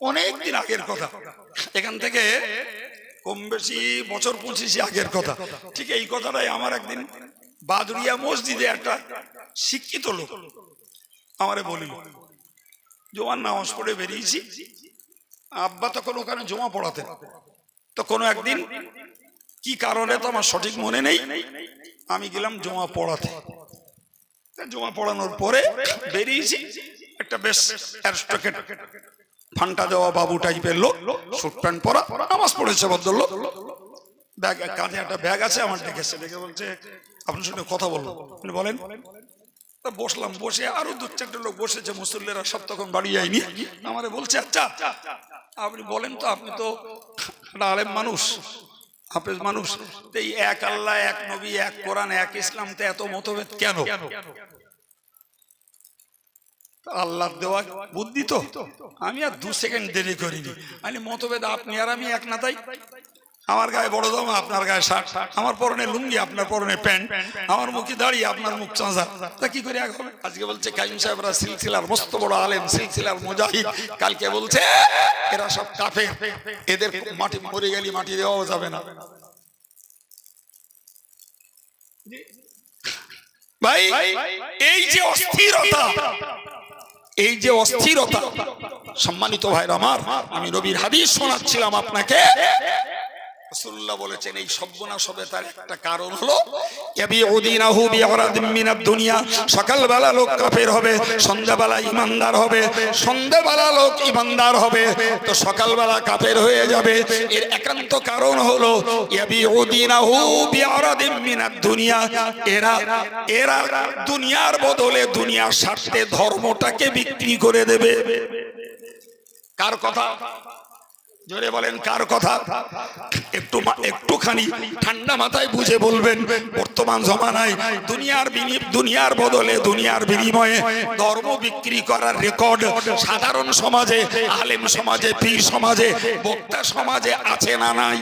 অনেক দিন আগের কথা। এখান থেকে কম বেশি বছর পঁচিশে আগের কথা। ঠিক এই কথাটাই আমার একদিন বাদুরিয়া মসজিদে একটা শিক্ষিত লোক আমারে বলিল জোয়ার নামাজ পড়ে বেরিয়েছি। আব্বা তখন ওখানে জমা পড়াতেন। তো কোনো একদিন কি কারণে তো আমার সঠিক মনে নেই, আমি গেলাম জমা পড়াতে। জমা পড়ানোর পরে বেরিয়েছি একটা বেশ ফান্টা দেওয়া বাবু টাইপের লোক স্যুট প্যান্ট পরা, নামাজ পড়েছে ভদ্রলোক। ব্যাগ কাঁধে একটা ব্যাগ আছে, আমার ডেকেছে ডেকে বলছে, আপনার সঙ্গে কথা বলব। আপনি বলেন। তা বসলাম, বসে আরও দু চারটে লোক বসেছে, মুসল্লিরা সব তখন বাড়ি যায়নি। আমারে বলছে আচ্ছা আপনি বলেন তো, আপনি তো আলেম মানুষ হাফেজ মানুষ। এই এক আল্লাহ, এক নবী, এক কোরআন, এক ইসলাম, তো এত মতভেদ কেন? তা আল্লাহর দেওয়া বুদ্ধি তো। আমি আর দু সেকেন্ড দেরি করিনি। আমি মতভেদ, আপনি আর আমি এক না তাই। আমার গায়ে বড় জামা আপনার গায়ে শার্ট। আমার পরনে লুঙ্গি, আপনার পরনে প্যান্ট। আমার মুখে দাঁড়িয়ে আপনার মুখ চাঁচা তা কি করে এখন? আজকে বলছে কাইম সাহেবরা সিলসিলার, মস্ত বড় আলেম, সিলসিলার মুজাহিদ। কালকে বলছে, এরা সব কাফে এদের মাটি মরে গেলে, মাটি দেওয়াও যাবে না। ভাই, এই যে অস্থিরতা এই যে অস্থিরতা সম্মানিত ভাইরা আমার আমি রবির হাদিস শোনাচ্ছিলাম আপনাকে। রাসূলুল্লাহ বলেছেন, এই তার একটা কারণ হলো, ইয়াবিউদিনাহু বিআরাদিম মিনাদ দুনিয়া। সকালবেলা লোক কাফের হবে, সন্ধ্যাবেলা হবে, সন্ধ্যাবেলা লোক হবে। তো সকালবেলা কাফের হয়ে যাবে। এর একান্ত কারণ হলো বিআরাদিম মিনাদ দুনিয়া। এরা এরা দুনিয়ার বদলে দুনিয়ার স্বার্থে ধর্মটাকে বিক্রি করে দেবে। কার কথা? জোরে বলেন, কার কথা? একটু একটুখানি ঠান্ডা মাথায় বুঝে বলবেন, বর্তমান জমানায় দুনিয়ার দুনিয়ার বদলে, দুনিয়ার বিনিময়ে ধর্ম বিক্রি করার রেকর্ড সাধারণ সমাজে, আলেম সমাজে, পীর সমাজে, বক্তা সমাজে আছে না নাই?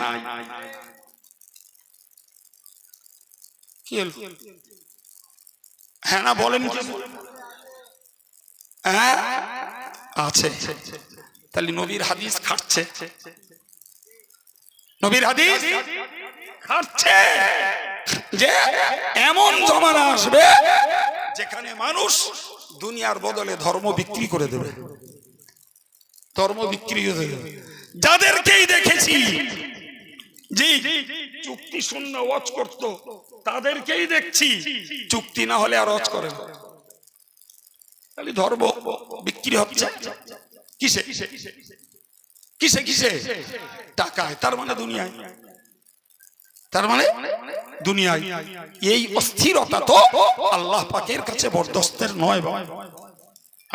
হ্যাঁ না, বলেন কি? হ্যাঁ আছে। তাহলে নবীর হাদিস খাটছে। নবীর হাদিস খাটছে। যে এমন জমানা আসবে যেখানে মানুষ দুনিয়ার বদলে ধর্ম বিক্রি করে দেবে। ধর্ম বিক্রি করে দেবে। যাদেরকেই দেখেছি, জি, চুক্তি শূন্য ওয়াচ করত, তাদেরকেই দেখছি, চুক্তি না হলে আর ওয়াচ করে না। তাহলে ধর্ম বিক্রি হচ্ছে। কিসে? কিসে কিসে? টাকায়, তার মানে দুনিয়ায়। তার মানে দুনিয়ায়। এই অস্থিরতা তো আল্লাহ পাকের কাছে বরদস্তের নয়।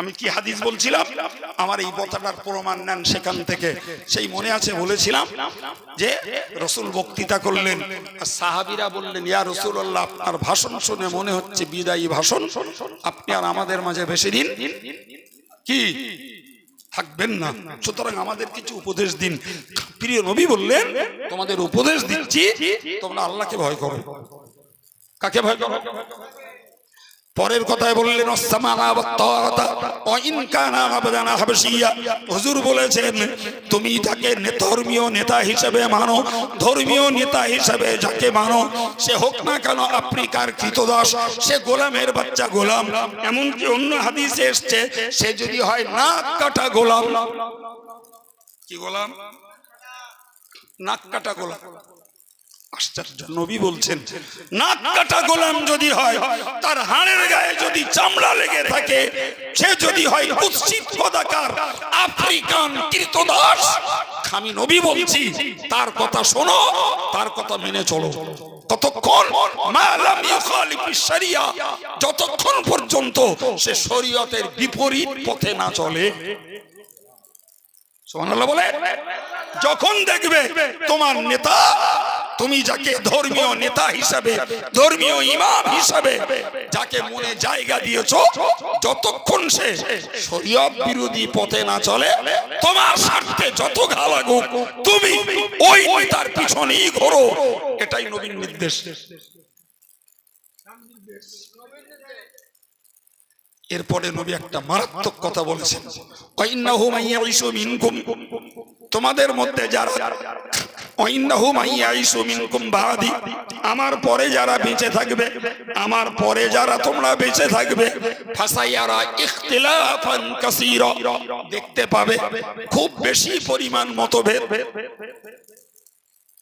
আমি কি হাদিস বলছিলাম? আমার এই কথাটার প্রমাণ নেন সেখান থেকে। সেই মনে আছে, বলেছিলাম যে রসুল বক্তৃতা করলেন সাহাবিরা বললেন, ইয়া রসুল্লাহ আপনার ভাষণ শুনে মনে হচ্ছে বিদায়ী ভাষণ। আপনি আর আমাদের মাঝে বেশি দিন কি থাকবেন না। সুতরাং আমাদের কিছু উপদেশ দিন। প্রিয় নবী বললেন, তোমাদের উপদেশ দিচ্ছি, তোমরা আল্লাহকে ভয় করো। কাকে ভয় করো? পরের কথায় বললেন "ওয়াসসামা'a ওয়াত-তাআতা ওয়া ইন কানা আবদান হুজুর বলেছেন, তুমি তাকে ধর্মীয় নেতা হিসেবে মানো, ধর্মীয় নেতা হিসেবে যাকে মানো, সে হোক না কেন আফ্রিকার কৃতদাস, সে গোলামের বাচ্চা গোলাম। এমনকি অন্য হাদিসে এসছে, সে যদি হয় নাক কাটা গোলাম। কি গোলাম? নাক কাটা গোলাম। আশ্চর্য নবী বলছেন, নাক কাটা গোলাম যদি হয়, তার হাড়ের গায়ে যদি চামড়া লেগে থাকে, সে যদি হয় কুৎসিত পদাকার, আফ্রিকান কৃতদাস আমি নবী বলছি, তার কথা শোনো, তার কথা মেনে চলো। যতক্ষণ পর্যন্ত সে শরীয়তের বিপরীত পথে না চলে। বলে, যখন দেখবে তোমার নেতা তুমি যাকে ধর্মীয় নেতা হিসাবে, ধর্মীয় ইমাম হিসাবে, যাকে মনে জায়গা দিয়েছ, যতক্ষণ সে শরীয়ত বিরোধী পথে না চলে, তোমার স্বার্থে যত ঘা তুমি ওই নেতার পিছনেই ঘোরো। এটাই নবীন নির্দেশ। এরপরে নবী একটা মারাত্মক কথা বলেছেন। তোমাদের মধ্যে যারা আমার পরে যারা বেঁচে থাকবে, আমার পরে যারা তোমরা বেঁচে থাকবে দেখতে পাবে, খুব বেশি পরিমাণ মতভেদ।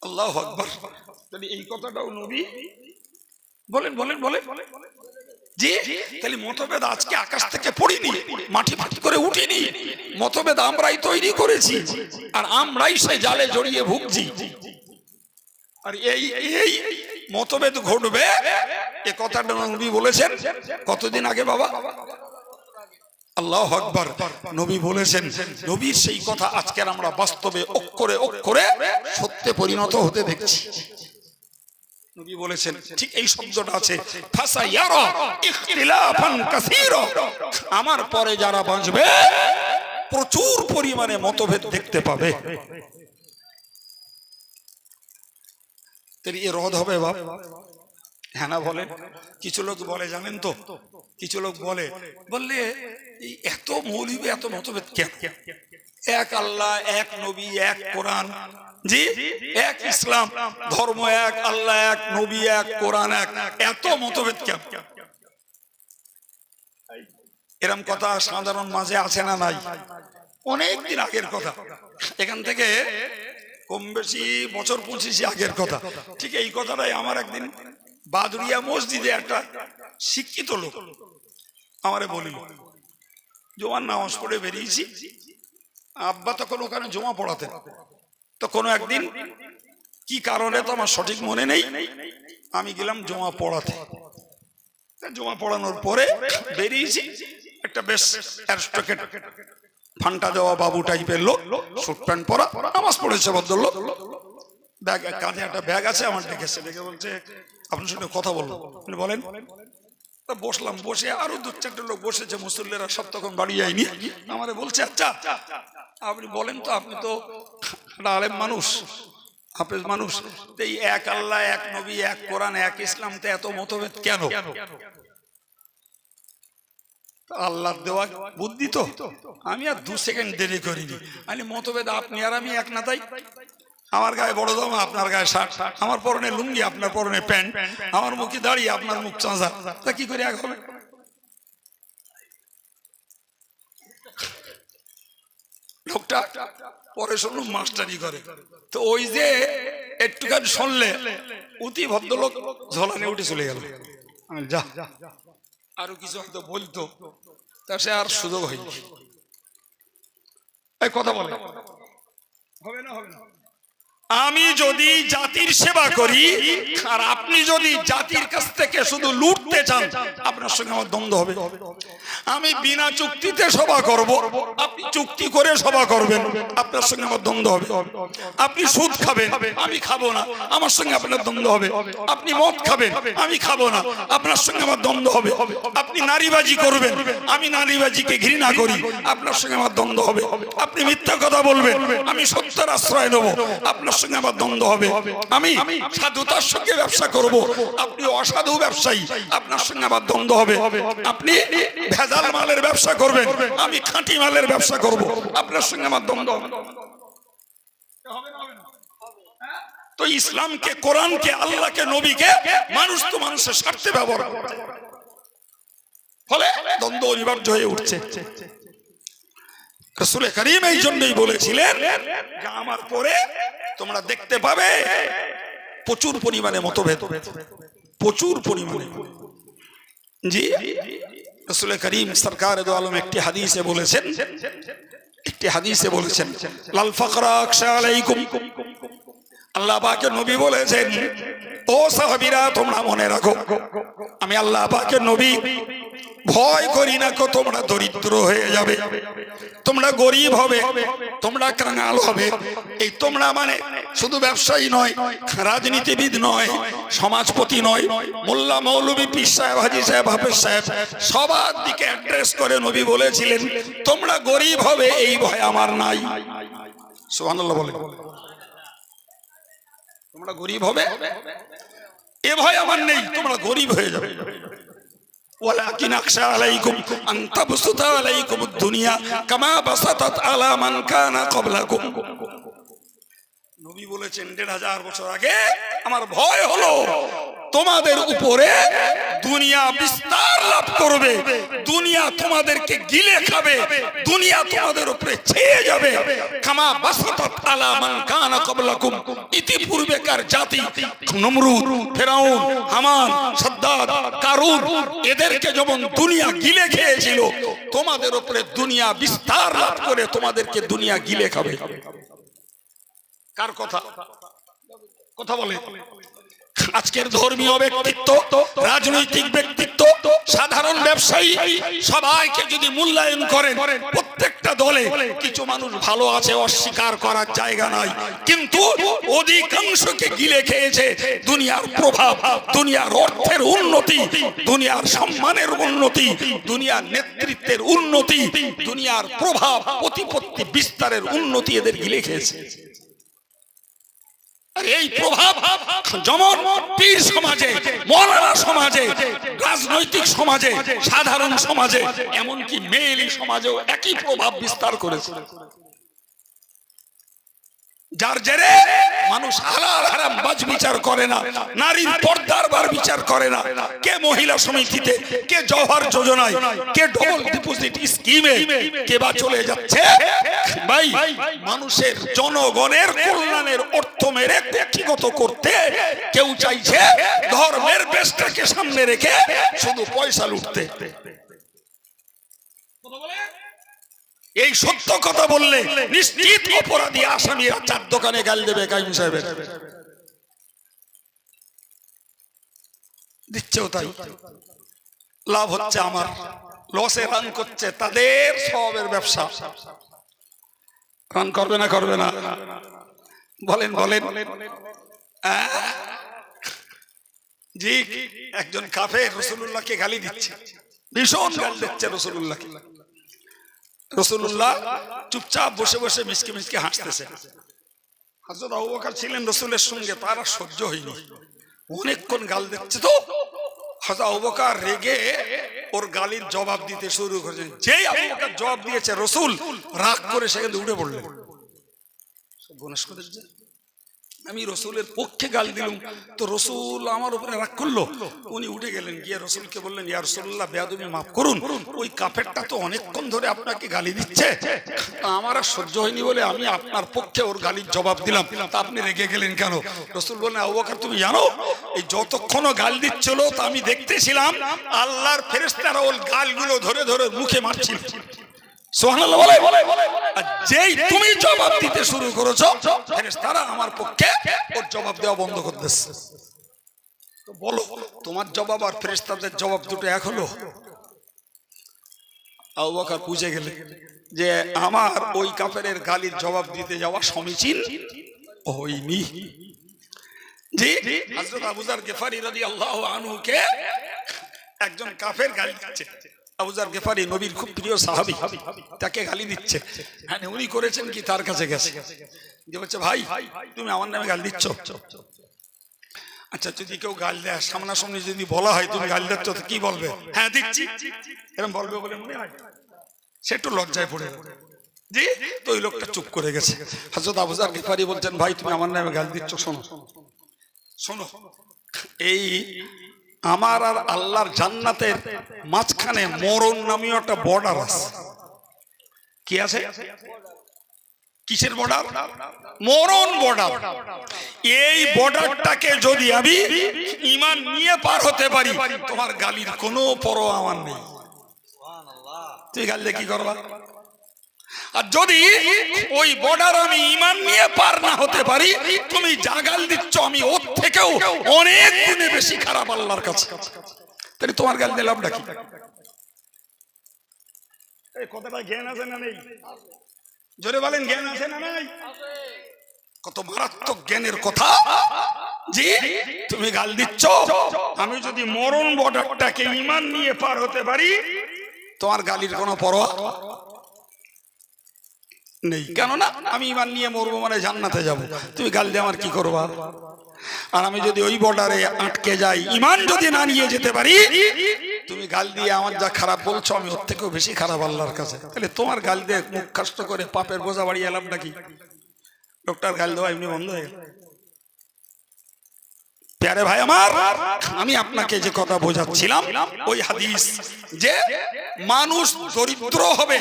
আল্লাহু আকবার। এই কথাটাও নবী বলেন বলেন বলেন। জি তাহলে মতভেদ আজকে আকাশ থেকে পড়িনি, মাটি মাটি করে উঠিনি, মতভেদ আমরাই তৈরি করেছি, আর আমরাই সে জালে জড়িয়ে ভুগছি। আর এই এই মতভেদ ঘটবে, এ কথাটা নবী বলেছেন, কতদিন আগে বাবা? আল্লাহ আকবর, নবী বলেছেন, নবীর সেই কথা আজকের আমরা বাস্তবে অক্ষরে অক্ষরে সত্যে পরিণত হতে দেখছি। নবী বলেছেন ঠিক এই শব্দটা আছে ফাসা ইয়ারা ইখতিলাফান কাসীরা। আমার পরে যারা বাঁচবে প্রচুর পরিমাণে মতভেদ দেখতে পাবে। এর রদ হবে বাপ? হ্যাঁ না বলেন কিছু লোক বলে, জানেন তো? কিছু লোক বলে, বললে এত মৌলিবে এত মতভেদ কেন? এক আল্লাহ, এক নবী, এক কোরআন। জি? এক ইসলাম। ধর্ম এক, আল্লাহ এক, নবী এক, কোরআন এক। এত মতভেদ কেন? এরম কথা সাধারণ মাঝে আছে না নাই? অনেক দিন আগের কথা। এখান থেকে কম বেশি বছর পঁচিশে আগের কথা। ঠিক এই কথাটাই আমার একদিন বাদুরিয়া মসজিদে একটা শিক্ষিত লোক আমারে বলিল জোয়ার নামাজ পড়ে বেরিয়েছি। আব্বা তখন ওখানে জমা পড়াতেন। তো কোনো একদিন, কি কারণে তো আমার সঠিক মনে নেই? আমি গেলাম জমা পড়াতে। জমা পড়ানোর পরে বেরিয়েছি, একটা বেশ ফান্টা দেওয়া বাবু টাইপের লোক শুট প্যান্ট পরা, নামাজ পড়েছে ভদ্রলোক। ব্যাগ কাঁধে একটা ব্যাগ আছে, আমার ডেকেছে ডেকে বলছে আপনার সঙ্গে কথা বলব। বলেন। তা বসলাম, বসে আরও দু চারটে লোক বসেছে, মুসল্লিরা সব তখন বাড়ি যায়নি। আমারে বলছে আচ্ছা আপনি বলেন তো, আপনি তো আলেম মানুষ, হাফেজ মানুষ। এই এক আল্লাহ, এক নবী, এক কোরআন, এক ইসলাম, তো এত মতভেদ কেন? আল্লাহ দেওয়া বুদ্ধি তো। আমি আর দু সেকেন্ড দেরি করিনি। আমি মতভেদ, আপনি আর আমি এক না, তাই? আমার গায়ে বড় জামা আপনার গায়ে শার্ট, আমার পরনে লুঙ্গি, আপনার পরনে প্যান্ট, আমার মুখে দাঁড়িয়ে আপনার মুখ চাঁচা তা কি করে এক হবে লোকটা পরে শুনুন মাস্টারি করে। তো ওই যে একটুখানি শুনলে, অতি ভদ্রলোক ঝোলানে উঠে চলে গেল। আরও কিছু হয়তো বলতো, তা সে আর সুযোগ হয়নি। কথা বলে। হবে না হবে না। আমি যদি জাতির সেবা করি, আর আপনি যদি জাতির কাছ থেকে শুধু লুটতে চান, আপনার সঙ্গে আমার দ্বন্দ্ব হবে। আমি বিনা চুক্তিতে সভা করব, আপনি চুক্তি করে সভা করবেন, আপনার সঙ্গে আমার দ্বন্দ্ব হবে। আপনি সুদ খাবেন, আমি খাব না, আমার সঙ্গে আপনার দ্বন্দ্ব হবে। আপনি মদ খাবেন, আমি খাব না, আপনার সঙ্গে আমার দ্বন্দ্ব হবে। আপনি নারীবাজি করবেন, আমি নারীবাজিকে ঘৃণা করি, আপনার সঙ্গে আমার দ্বন্দ্ব হবে। আপনি মিথ্যা কথা বলবেন, আমি সত্যের আশ্রয় দেবো আপনার সঙ্গে আমার দ্বন্দ্ব হবে। আমি সাধুতার সঙ্গে ব্যবসা করব। আপনি অসাধু ব্যবসায়ী আপনার সঙ্গে আমার দ্বন্দ্ব হবে। আপনি ভেজাল মালের ব্যবসা করবেন আমি খাঁটি মালের ব্যবসা করব। আপনার সঙ্গে আমার দ্বন্দ্ব হবে। তো ইসলামকে কোরআনকে আল্লাহকে নবীকে মানুষ তো মানুষের স্বার্থে ব্যবহার করে ফলে দ্বন্দ্ব অনিবার্য হয়ে উঠছে। রসুলের করিম এই জন্যই বলেছিলেন, যে আমার পরে তোমরা দেখতে পাবে। প্রচুর পরিমাণে মতভেদ, প্রচুর পরিমাণে। জি রসুল করিম সরকার আলম একটি হাদিসে বলেছেন, একটি হাদিসে বলেছেন, লাল ফকরা আকশা আলাইকুম। আল্লাহ নবী বলেছেন, ও সাহাবীরা, তোমরা মনে রাখো, আমি আল্লাহ নবী ভয় করি না কো তোমরা দরিদ্র হয়ে যাবে। তোমরা গরিব হবে, তোমরা কাঙাল হবে। এই তোমরা মানে শুধু ব্যবসায়ী নয়, রাজনীতিবিদ নয়, সমাজপতি নয়, মোল্লা মৌলবী পীর সাহেব, হাজি সাহেব, হাফেজ সাহেব, সবার দিকে অ্যাড্রেস করে নবী বলেছিলেন, তোমরা গরিব হবে, এই ভয় আমার নাই। সুবহানাল্লাহ বলে তোমরা গরিব হবে, এ ভয় আমার নেই, তোমরা গরিব হয়ে যাবে। ولكن أخشى عليكم أن تبسط عليكم الدنيا كما بسطت على من كان قبلكم নবী বলেছেন, দেড় হাজার বছর আগে আমার ভয় হলো, তোমাদের উপরে দুনিয়া বিস্তার লাভ করবে, দুনিয়া তোমাদেরকে গিলে খাবে, দুনিয়া তোমাদের উপরে ছেয়ে যাবে। কামা বাসাতাত আলা মান কানা ক্বাবলাকুম ইতিপূর্বেকার জাতি, নমরুদ, ফেরাউন, হামান, সাদ্দাদ, কারুন, এদেরকে যেমন দুনিয়া গিলে খেয়েছিল, তোমাদের উপরে দুনিয়া বিস্তার লাভ করে তোমাদেরকে দুনিয়া গিলে খাবে। কার কথা? কথা বলে। আজকের ধর্মীয় ব্যক্তিত্ব রাজনৈতিক ব্যক্তিত্ব সাধারণ ব্যবসায়ী সবাইকে যদি মূল্যায়ন করেন প্রত্যেকটা দলে কিছু মানুষ ভালো আছে অস্বীকার করার জায়গা নাই। কিন্তু অধিকাংশকে গিলে খেয়েছে দুনিয়ার প্রভাব দুনিয়ার অর্থের উন্নতি দুনিয়ার সম্মানের উন্নতি দুনিয়ার নেতৃত্বের উন্নতি দুনিয়ার প্রভাব প্রতিপত্তি বিস্তারের উন্নতি এদের গিলে খেয়েছে। এই প্রভাব যেমন পীর সমাজে মরারা সমাজে, রাজনৈতিক সমাজে, সাধারণ সমাজে, এমনকি মেয়েলি সমাজেও একই প্রভাব বিস্তার করেছে। যার জেরে মানুষ হালাল হারাম বাজ বিচার করে না নারীর পর্দার বার বিচার করে না। কে মহিলা সমিতিতে কে জওহর যোজনায় কে ডবল ডিপোজিট স্কিমে কে বা চলে যাচ্ছে? ভাই মানুষের জনগণের কল্যাণের অর্থ মেরে ব্যক্তিগত করতে কেউ চাইছে ধর্মের বেশটাকে সামনে রেখে শুধু পয়সা লুটতে। এই সত্য কথা বললে নিশ্চিত অপরাধী আসামিরা চার দোকানে গাল দেবে কাইম সাহেবের। দিচ্ছেও তাই। লাভ হচ্ছে আমার। লসে রান করছে তাদের সবের ব্যবসা। রান করবে না করবে না। বলেন বলেন। আহ, জি একজন কাফে রসুল্লাহকে গালি দিচ্ছে। ভীষণ গাল দিচ্ছে রসুল্লাহকে। রসুল্লাহ চুপচাপ বসে বসে মিসকে মিসকে হাসতেছে। হাজর অবকার ছিলেন রসুলের সঙ্গে, তারা সহ্য হয়নি। অনেকক্ষণ গাল দেখছে তো। হজরত আবু রেগে ওর গালির জবাব দিতে শুরু করেছেন যে আবু জবাব দিয়েছে, রসুল রাগ করে সেখানে উঠে পড়লেন। গণেশ আমি রসুলের পক্ষে গাল দিলাম। তো রসুল আমার উপরে রাগ করল। উনি উঠে গেলেন, গিয়ে রসুলকে বললেন, ইয়া রসুল্লাহ বেয়াদুমি মাফ করুন। ওই কাফেরটা তো অনেকক্ষণ ধরে আপনাকে গালি দিচ্ছে। আমার আর সহ্য হয়নি বলে আমি আপনার পক্ষে ওর গালির জবাব দিলাম। তা আপনি রেগে গেলেন কেন? রসুল বললেন, আবু বকর, তুমি জানো, এই যতক্ষণ ও গাল দিচ্ছিল, তা আমি দেখতেছিলাম। আল্লাহর ফেরেস্তারা ওর গালগুলো ধরে ধরে মুখে মারছিল। সুবহানাল্লাহ বলে যেই তুমি জবাব দিতে শুরু করেছ ফেরেশতারা আমার পক্ষে ওর জবাব দেওয়া বন্ধ করে বলো তোমার জবাব আর ফেরেশতাদের জবাব দুটো এক হলো। আবু বকর বুঝে গেলে যে আমার ওই কাফেরের গালির জবাব দিতে যাওয়া সমীচীন হয়নি। জি হযরত আবু যার গেফারি রাদিয়াল্লাহু আনহুকে একজন কাফের গালি দিচ্ছে। আবুজার গেফারি নবীর খুব প্রিয় সাহাবি, তাকে গালি দিচ্ছে। হ্যাঁ উনি করেছেন কি? তার কাছে গেছে। যে বলছে, ভাই, তুমি আমার নামে গাল দিচ্ছ? আচ্ছা যদি কেউ গাল দেয়, সামনাসামনি যদি বলা হয়, তুমি গাল দিচ্ছ, তো কি বলবে? হ্যাঁ দিচ্ছি। এরকম বলবে বলে মনে হয়? সে একটু লজ্জায় পড়ে। জি? তো ওই লোকটা চুপ করে গেছে। হাজরত আবুজার গেফারি বলছেন, ভাই, তুমি আমার নামে গাল দিচ্ছ, শোনো। শোনো। এই আমার আর আল্লাহর জান্নাতের মাঝখানে মরণ নামীয় একটা বর্ডার আছে। কি আছে? কিসের বর্ডার মরণ বর্ডার এই বর্ডারটাকে যদি আমি ইমান নিয়ে পার হতে পারি, তোমার গালির কোনো পরোয়া আমার নেই। তুই গাল দিয়ে কি করবা? আর যদি ওই বর্ডার আমি ইমান নিয়ে পার না হতে পারি তুমি জাগাল দিচ্ছ আমি ওর থেকেও অনেক গুণে বেশি খারাপ আল্লাহর কাছে। তাহলে তোমার গাল দিলাম নাকি কথাটা জ্ঞান আছে না নেই? জোরে বলেন জ্ঞান আছে না নাই? কত মারাত্মক জ্ঞানের কথা। জি তুমি গাল দিচ্ছ আমি যদি মরণ বর্ডারটাকে ইমান নিয়ে পার হতে পারি তোমার গালির কোনো পরোয়া? নেই। কেননা, আমি ইমান নিয়ে মরবো মানে জান্নাতে যাব। তুমি গাল দিয়ে আমার কি করবা? আর আমি যদি ওই বর্ডারে আটকে যাই, ইমান যদি না নিয়ে যেতে পারি, তুমি গাল দিয়ে আমার যা খারাপ বলছো, আমি ওর থেকেও বেশি খারাপ আল্লাহর কাছে। তাহলে তোমার গাল দিয়ে মুখ কষ্ট করে পাপের বোঝা বাড়িয়ে এলাম নাকি? ডক্টর গাল দেওয়া এমনি বন্ধ হয়ে গেল। প্যারে ভাই আমার, আমি আপনাকে যে কথা বোঝাচ্ছিলাম, ওই হাদিস যে মানুষ দরিদ্র হবে,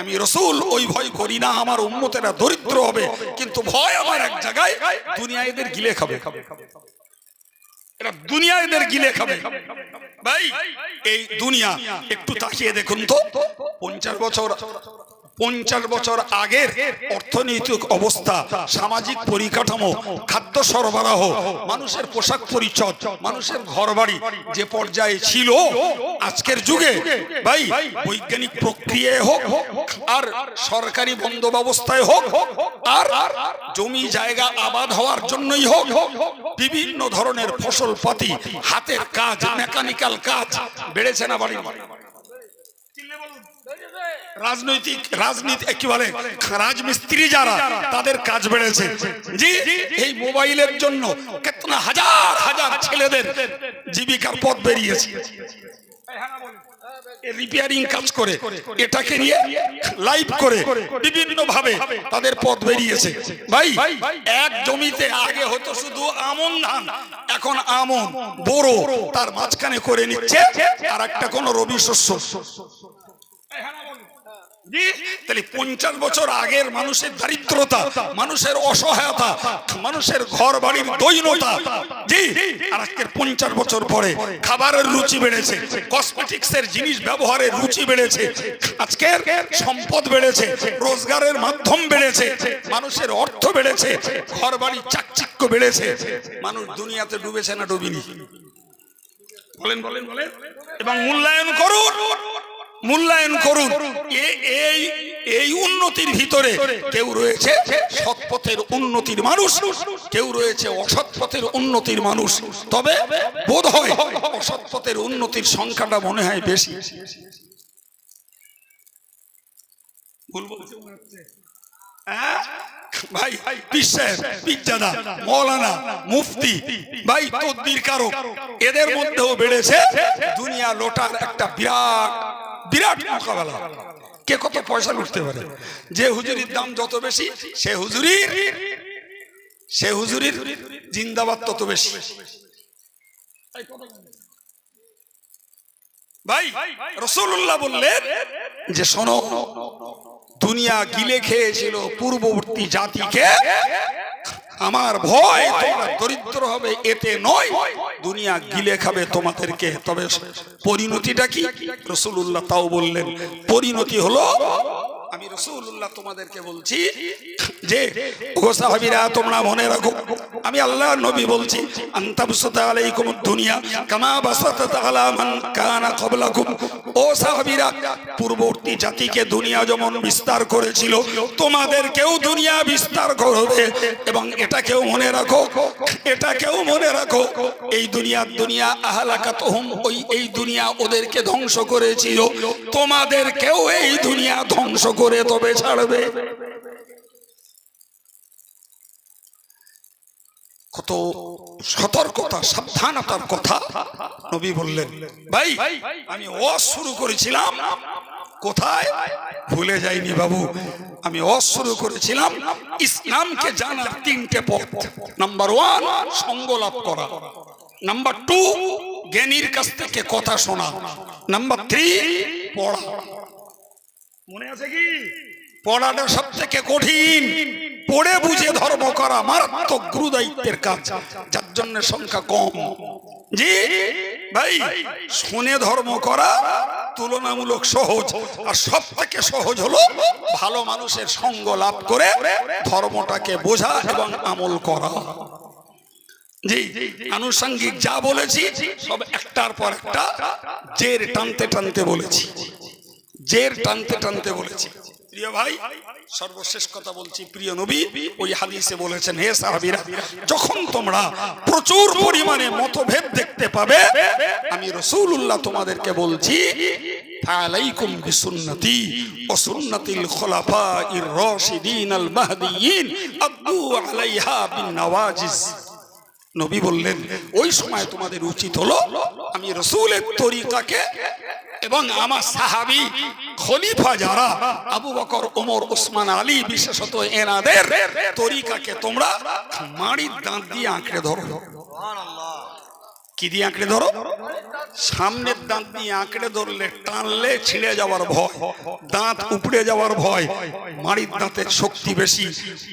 আমি রসুল ওই ভয় করি না, আমার উন্মতেরা দরিদ্র হবে, কিন্তু ভয় আমার এক জায়গায়, দুনিয়া এদের গিলে খাবে। এরা দুনিয়া এদের গিলে খাবে। ভাই, এই দুনিয়া, একটু তাকিয়ে দেখুন তো, পঞ্চাশ বছর পঞ্চাশ বছর আগের অর্থনৈতিক অবস্থা, সামাজিক পরিকাঠামো, খাদ্য সরবরাহ, মানুষের পোশাক পরিচ্ছদ, মানুষের ঘরবাড়ি যে পর্যায়ে ছিল, আজকের যুগে, ভাই, বৈজ্ঞানিক প্রক্রিয়ায় হোক, আর সরকারি বন্ধ ব্যবস্থায় হোক, আর জমি জায়গা আবাদ হওয়ার জন্যই হোক, বিভিন্ন ধরনের ফসল পাতি হাতের কাজ, মেকানিক্যাল কাজ, বেড়েছে না বাড়ি রাজনৈতিক, রাজনীতি কি বলে রাজমিস্ত্রি যারা, তাদের কাজ বেড়েছে। জি, এই মোবাইলের জন্য কেতনা হাজার হাজার ছেলেদের জীবিকার পথ বেরিয়েছে। রিপেয়ারিং কাজ করে, এটাকে নিয়ে লাইভ করে তাদের পথ বেরিয়েছে। ভাই, এক জমিতে আগে শুধু আমন ধান, এখন তার মাঝখানে করে নিচ্ছে আর একটা কোন রবি শস্য। তাহলে পঞ্চাশ বছর আগের মানুষের দারিদ্রতা, মানুষের অসহায়তা, মানুষের ঘর বাড়ির দৈনতা, জি, আর আজকের পঞ্চাশ বছর পরে খাবারের রুচি বেড়েছে কসমেটিক্স এর জিনিস ব্যবহারের রুচি বেড়েছে, আজকের সম্পদ বেড়েছে, রোজগারের মাধ্যম বেড়েছে, মানুষের অর্থ বেড়েছে ঘর বাড়ি চাকচিক্য বেড়েছে, মানুষ দুনিয়াতে ডুবেছে না ডুবিনি। বলেন বলেন বলেন, এবং মূল্যায়ন করুন। মূল্যায়ন করুন এই এই উন্নতির ভিতরে কেউ রয়েছে সৎ পথের উন্নতির মানুষ, কেউ রয়েছে অসৎ পথের উন্নতির মানুষ তবে বোধ হয় অসৎ পথের উন্নতির সংখ্যাটা মনে হয় বেশি। হ্যাঁ? ভাই পিসার পিজ্জাদা মৌলানা, মুফতি, ভাই, তদ্বির কারক, এদের মধ্যেও বেড়েছে দুনিয়া লোটার একটা বিরাট বিরাট মোকাবেলা। কে কত পয়সা লুটতে পারে? যে হুজুরির দাম যত বেশি, সে হুজুরির সে হুজুরির জিন্দাবাদ তত বেশি। ভাই রসুল্লাহ বললেন যে, শোনো, দুনিয়া গিলে খেয়েছিল পূর্ববর্তী জাতিকে আমার ভয় তোমরা দরিদ্র হবে এতে নয়। দুনিয়া গিলে খাবে তোমাদেরকে। তবে পরিণতিটা কি? রসুল্লাহ তাও বললেন পরিণতি হলো আমি রসুল্লাহ তোমাদেরকে বলছি যে সাহাবীরা, তোমরা মনে রাখো, আমি আল্লাহ নবী বলছি দুনিয়া বিস্তার মনে রাখো এটাকেও মনে রাখো, এই দুনিয়া আহলাকাতহুম, ওই, এই দুনিয়া ওদেরকে ধ্বংস করেছিল। তোমাদেরকেও এই দুনিয়া ধ্বংস করে তবে ছাড়বে। কত সতর্কতা, সাবধানতার কথা নবী বললেন, ভাই, আমি ওয়াজ শুরু করেছিলাম। কোথায়? ভুলে যাইনি বাবু, আমি ওয়াজ শুরু করেছিলাম ইসলামকে জানার তিনটে পথ। নাম্বার ওয়ান সঙ্গ লাভ করা। নাম্বার টু, জ্ঞানীর কাছ থেকে কথা শোনা। নাম্বার থ্রি, পড়া। মনে আছে কি? পড়াটা সব থেকে কঠিন। পড়ে বুঝে ধর্ম করা মারাত্মক গুরুদায়িত্বের কাজ, যার জন্য সংখ্যা কম। জি? ভাই, শুনে ধর্ম করা তুলনামূলক সহজ, আর সব থেকে সহজ হলো ভালো মানুষের সঙ্গ লাভ করে ধর্মটাকে বোঝা এবং আমল করা। জি, আনুষঙ্গিক যা বলেছি, সব একটার পর একটা জের টানতে টানতে বলেছি। জের টানতে টানতে বলেছি। প্রিয় ভাই, সর্বশেষ কথা বলছি, প্রিয় নবী, ওই হাদিসে বলেছেন, হে সাহাবীরা, যখন তোমরা প্রচুর পরিমাণে মতভেদ দেখতে পাবে, আমি রসূলুল্লাহ তোমাদেরকে বলছি, ফালাইকুম বিসুন্নতি ওয়া সুন্নাতিল খুলাফাইর রাশিদিন আল মাহদিয়িন আদু আলাইহা বিন নওয়াজিজ। নবী বললেন, ওই সময় তোমাদের উচিত হলো, আমি রসুলের তরিকাকে এবং আমার সাহাবি খলিফা যারা, আবু বকর, ওমর, ওসমান, আলী বিশেষত এনাদের তরিকাকে তোমরা মাড়ির দাঁত দিয়ে আঁকড়ে ধরো। কি দিয়ে আঁকড়ে ধরো? সামনের দাঁত দিয়ে আঁকড়ে ধরলে টানলে ছিঁড়ে যাওয়ার ভয়, দাঁত উপড়ে যাওয়ার ভয়, মাড়ির দাঁতের শক্তি বেশি।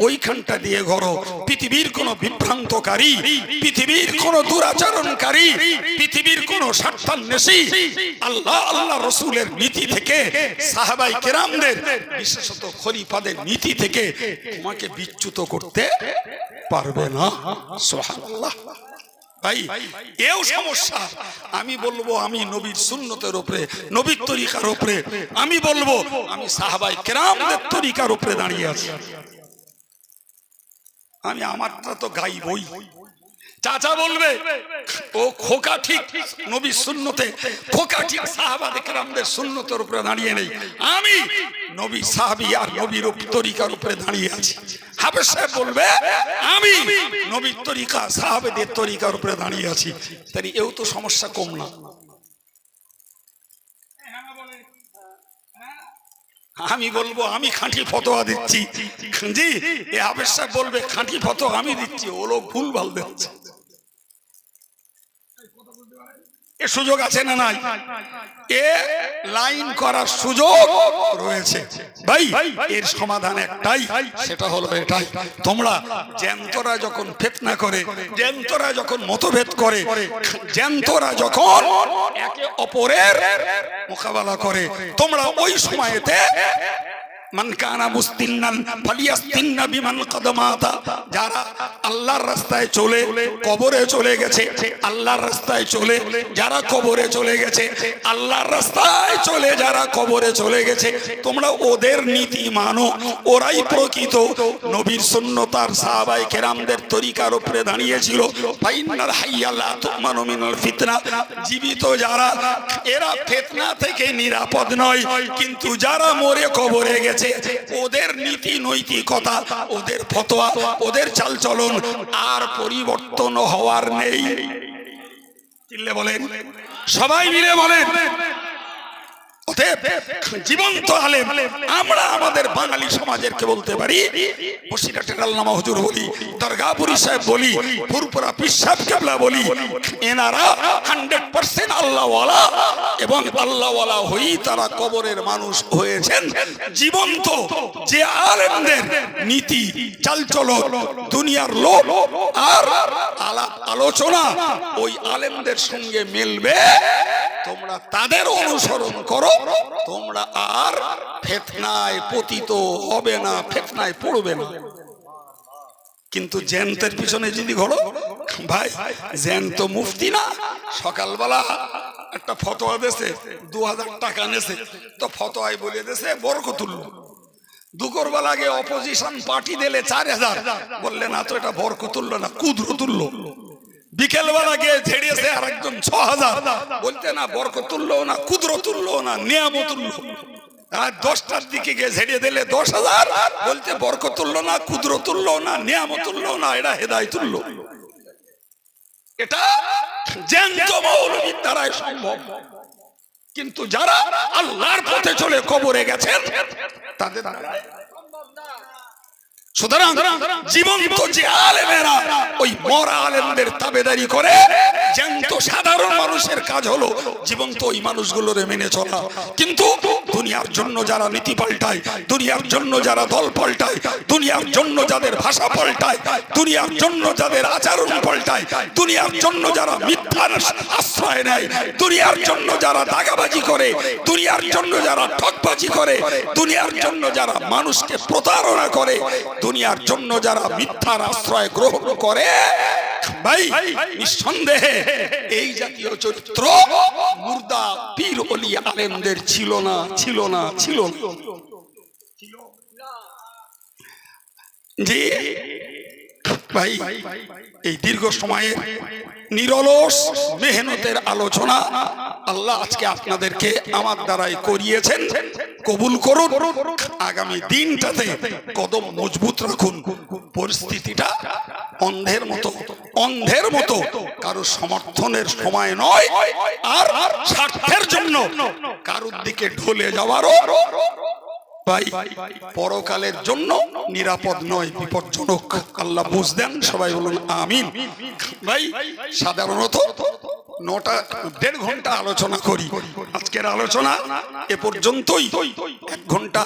ওইখানটা দিয়ে ঘরো। পৃথিবীর কোন বিভ্রান্তকারী, পৃথিবীর কোন দুরাচরণকারী, পৃথিবীর কোন স্বার্থান্বেষী আল্লাহ আল্লাহ রসুলের নীতি থেকে, সাহাবাই কেরামদের, বিশেষত খলিফাদের নীতি থেকে তোমাকে বিচ্যুত করতে পারবে না। সোহানাল্লাহ ভাই আমি বলব, আমি নবীর নবীর তরিকার আমি বলব, আমি কেরামদের তরিকার দাঁড়িয়ে আছি। আমি আমারটা তো গাইবই। চাচা বলবে, ও খোকা ঠিক নবীর সুন্নতে, খোকা ঠিক সাহাবাদ কেরামদের সুন্নতের উপরে দাঁড়িয়ে নেই। আমি নবী সাহাবি আর নবীর তরিকার উপরে দাঁড়িয়ে আছি। হাফেজ সাহেব বলবে, আমি নবীর তরিকা, সাহাবেদের তরিকার উপরে দাঁড়িয়ে আছি। তাই এও তো সমস্যা কম না। আমি বলব, আমি খাঁটি ফতোয়া দিচ্ছি। জি, এ হাফেজ সাহেব বলবে, খাঁটি ফতোয়া আমি দিচ্ছি। ও লোক ভুল ভালো দিচ্ছে এ সুযোগ আছে না নাই? এ লাইন করার সুযোগ রয়েছে। ভাই, এর সমাধান একটাই, সেটা হলো এটাই। তোমরা জ্যান্তরা যখন ফেতনা করে, জ্যান্তরা যখন মতভেদ করে, জ্যান্তরা যখন একে অপরের মোকাবেলা করে, তোমরা ওই সময়েতে মান কানা মুস্তিন্নান যারা আল্লাহর রাস্তায় চলে চলে গেছে, আল্লাহর রাস্তায় চলে, যারা চলে গেছে, আল্লাহর রাস্তায় চলে, যারা চলে গেছে, তোমরা ওদের নীতি মানো, ওরাই প্রকৃত। নবীর সুন্নতার সাহাবাই কেরামদের তরিকার উপরে দাঁড়িয়েছিল। ফিতনা। জীবিত যারা, এরা ফিতনা থেকে নিরাপদ নয়, কিন্তু যারা মরে কবরে গেছে ওদের নীতি নৈতিকতা, ওদের ফতোয়া, ওদের চালচলন আর পরিবর্তন হওয়ার নেই। চিল্লে বলেন। সবাই মিলে বলেন। জীবন্ত আলেম, আমরা আমাদের বাঙালি সমাজের কে বলতে পারি হুজুর বলি দরগাপুরি সাহেব বলি পিসাব কেবলা বলি, এনারা হান্ড্রেড পার্সেন্ট আল্লাহওয়ালা এবং আল্লাহওয়ালা তারা কবরের মানুষ হয়েছেন। জীবন্ত যে আলেমদের নীতি, চালচলন, দুনিয়ার লোক আর আলোচনা, ওই আলেমদের সঙ্গে মিলবে। তোমরা তাদের অনুসরণ করো তোমরা আর ফেতনায় পতিত হবে না, ফেতনায় পড়বে না। কিন্তু জ্যান্তের পিছনে যদি ঘোরো, ভাই, জ্যান্ত মুফতি না, সকালবেলা একটা ফতোয়া দেশে দু হাজার টাকা নেছে, তো ফতোয়ায় বলে দেশে বরকতুল্ল দুপুর বেলা গিয়ে অপোজিশন পার্টি দিলে চার হাজার বললেন না তো এটা বরকতুল্ল না কুদ্র তুল্য বিকেল বেলা গিয়ে ঝেড়িয়েছে আর একজন ছ হাজার বলতে না, বরক তুললো না কুদ্র তুললো না নিয়াম তুললো। আর দশটার দিকে গিয়ে ঝেড়িয়ে দিলে দশ হাজার বলতে বরক তুললো না কুদ্র তুললো না নিয়াম তুললো না এটা হেদায় তুললো। এটা জ্যান্ত মৌলবীর দ্বারাই সম্ভব। কিন্তু যারা আল্লাহর পথে চলে কবরে গেছেন, তাদের সুতরাং জীবন্ত যে আলেমেরা ওই মরা আলেমদের তাবেদারি করে জ্যান্ত সাধারণ মানুষের কাজ হলো জীবন্ত ওই মানুষগুলোর মেনে চলা। কিন্তু দুনিয়ার জন্য যারা নীতি পাল্টায় দুনিয়ার জন্য যারা দল পাল্টায় দুনিয়ার জন্য যাদের ভাষা পাল্টায় দুনিয়ার জন্য যাদের আচরণ পাল্টায় দুনিয়ার জন্য যারা মিথ্যার আশ্রয় নেয় দুনিয়ার জন্য যারা দাগাবাজি করে দুনিয়ার জন্য যারা ঠকবাজি করে দুনিয়ার জন্য যারা মানুষকে প্রতারণা করে দুনিয়ার জন্য যারা মিথ্যার আশ্রয় গ্রহণ করে, ভাই, নিঃসন্দেহে এই জাতীয় চরিত্র মুর্দা পীর অলি আলেমদের ছিল না ছিল না, ছিল জি। ভাই, এই দীর্ঘ সময়ে নিরলস মেহনতের আলোচনা আল্লাহ আজকে আপনাদেরকে আমার দ্বারাই করিয়েছেন। কবুল করুন। আগামী দিনটাতে কদম মজবুত রাখুন। পরিস্থিতিটা অন্ধের মতো অন্ধের মতো। কারও সমর্থনের সময় নয়। আর স্বার্থের জন্য কারোর দিকে ঢলে যাওয়ারও ভাই পরকালের জন্য নিরাপদ নয়, বিপজ্জনক। আল্লাহ বুঝ দেন, সবাই বলুন আমিন। ভাই, সাধারণত নটা, দেড় ঘণ্টা আলোচনা করি। আজকের আলোচনা এ পর্যন্তই। এক ঘণ্টা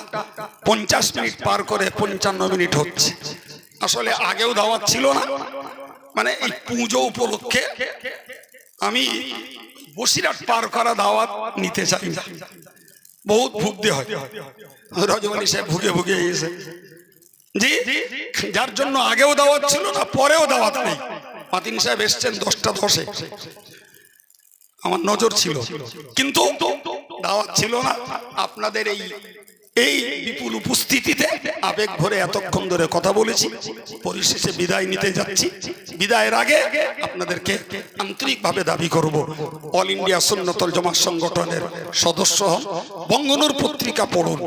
পঞ্চাশ মিনিট পার করে পঞ্চান্ন মিনিট হচ্ছে। আসলে আগেও দাওয়াত ছিল না। মানে এই পুজো উপলক্ষে আমি বসিরহাট পার করা দাওয়াত নিতে চাই। বহুত ভুগতে হয়। রজমানি সাহেব ভুগে ভুগে এসে। জি? যার জন্য আগেও দাওয়াত ছিল না, পরেও দাওয়াত নেই। মাতিন সাহেব এসছেন দশটা দশে। আমার নজর ছিল। কিন্তু দাওয়াত ছিল না। আপনাদের এই এই বিপুল উপস্থিতিতে আবেগ ভরে এতক্ষণ ধরে কথা বলেছি। পরিশেষে বিদায় নিতে যাচ্ছি। বিদায়ের আগে আপনাদেরকে আন্তরিকভাবে দাবি করব, অল ইন্ডিয়া সুন্নতল জমা সংগঠনের সদস্য হন, বঙ্গনুর পত্রিকা পড়ুন,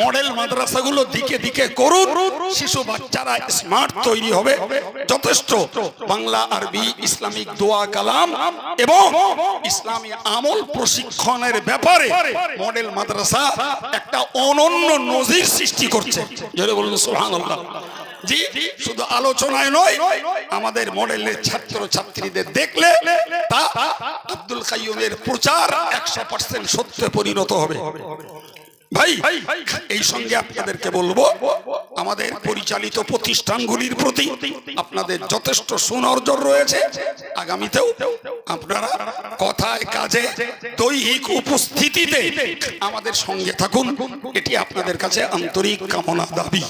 মডেল মাদ্রাসাগুলো দিকে দিকে করুন, শিশু বাচ্চারা স্মার্ট তৈরি হবে, যথেষ্ট বাংলা, আরবি, ইসলামিক দোয়া, কালাম এবং ইসলামী আমল প্রশিক্ষণের ব্যাপারে মডেল মাদ্রাসা একটা অনন্য নজির সৃষ্টি করছে, জোরে বলুন সোহান জি, শুধু আলোচনায় নয়, আমাদের মডেলের ছাত্র ছাত্রীদের দেখলে তা আব্দুল কাইমের প্রচার একশো পার্সেন্ট সত্যে পরিণত হবে। ভাই, এই সঙ্গে আপনাদেরকে বলব, আমাদের পরিচালিত প্রতিষ্ঠানগুলির প্রতি আপনাদের যথেষ্ট সুনজর রয়েছে। আগামীতেও আপনারা কথায় কাজে দৈহিক উপস্থিতিতে আমাদের সঙ্গে থাকুন। এটি আপনাদের কাছে আন্তরিক কামনা দাবি।